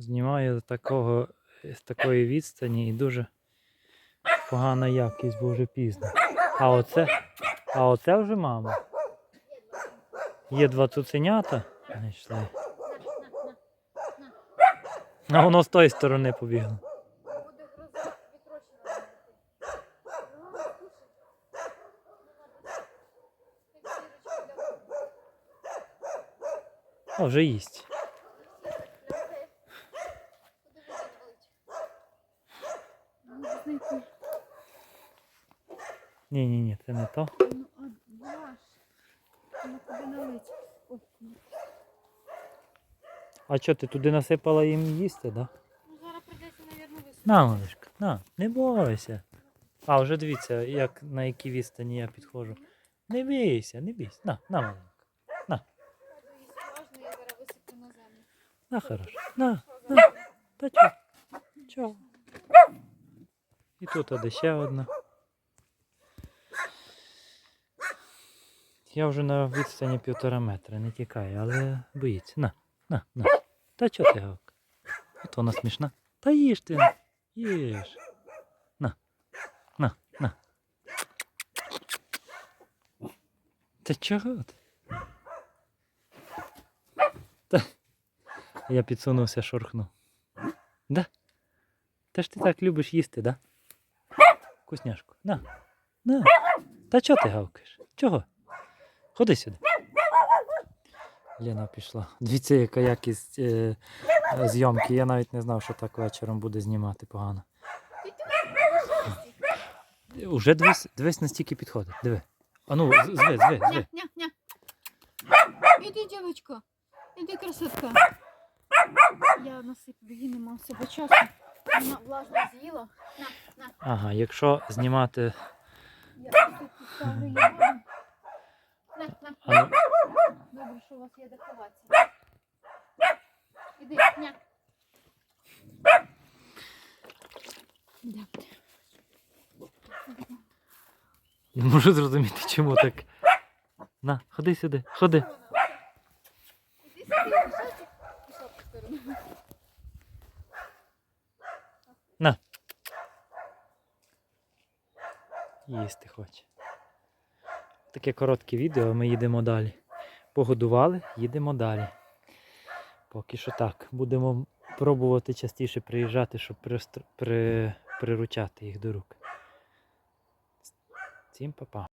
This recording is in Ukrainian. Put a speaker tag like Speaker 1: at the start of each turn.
Speaker 1: знімаю з такого, з такої відстані і дуже погана якість, бо вже пізно. А оце, а оце вже мама. Є два цуценята. Знайшли. А воно з тої сторони побігло. О, вже їсть. Ні, ні, ні, це не то.
Speaker 2: Ну, а ваш. Ну, куди налить? Ні.
Speaker 1: А що, ти туди насипала їм їсти, да?
Speaker 2: Ну, зараз прийдеться, мабуть, висипати.
Speaker 1: На, малишка, на, не бойся. А, вже дивіться, як на якій відстані я підходжу. Не бійся, не бійся. На, на, маленька.
Speaker 2: Буду їсти я зараз висиплю на землю.
Speaker 1: На, хорошо. На, на. Та чо? Чо? І тут оде ще одна. Я вже на відстані півтора метра, не тікає, але боїться. На, на, на. Та чого ти гавка? От вона смішна. Та їж ти. Їж. На, на, на. Та чого ти? Та. Я підсунувся, шорхнув. Да? Та ж ти так любиш їсти, да? Вкусняшку. На. На. Та чого ти гавкаєш? Чого? Ходи сюди. Лена пішла. Дивіться, яка якість е, е, зйомки. Я навіть не знав, що так вечором буде знімати погано. Уже дивись, дивись настільки підходить. Диви. А ну, з- зви, зви, зви.
Speaker 2: ня, ня. Іди, дівчинка. Іди, красотка. Я насиплю, її нема в себе часу. Вона влажно з'їла. На.
Speaker 1: Ага, якщо знімати. А ну,
Speaker 2: Добре, що у вас є де ховатися. Іди, ня.
Speaker 1: Не можу зрозуміти, чому так. На, ходи сюди, ходи.
Speaker 2: Іди сюди, чи- пішла сторону.
Speaker 1: На. Їсти хоче. Таке коротке відео, ми їдемо далі. Погодували, їдемо далі. Поки що так. Будемо пробувати частіше приїжджати, щоб приручати їх до рук. Всім па-па.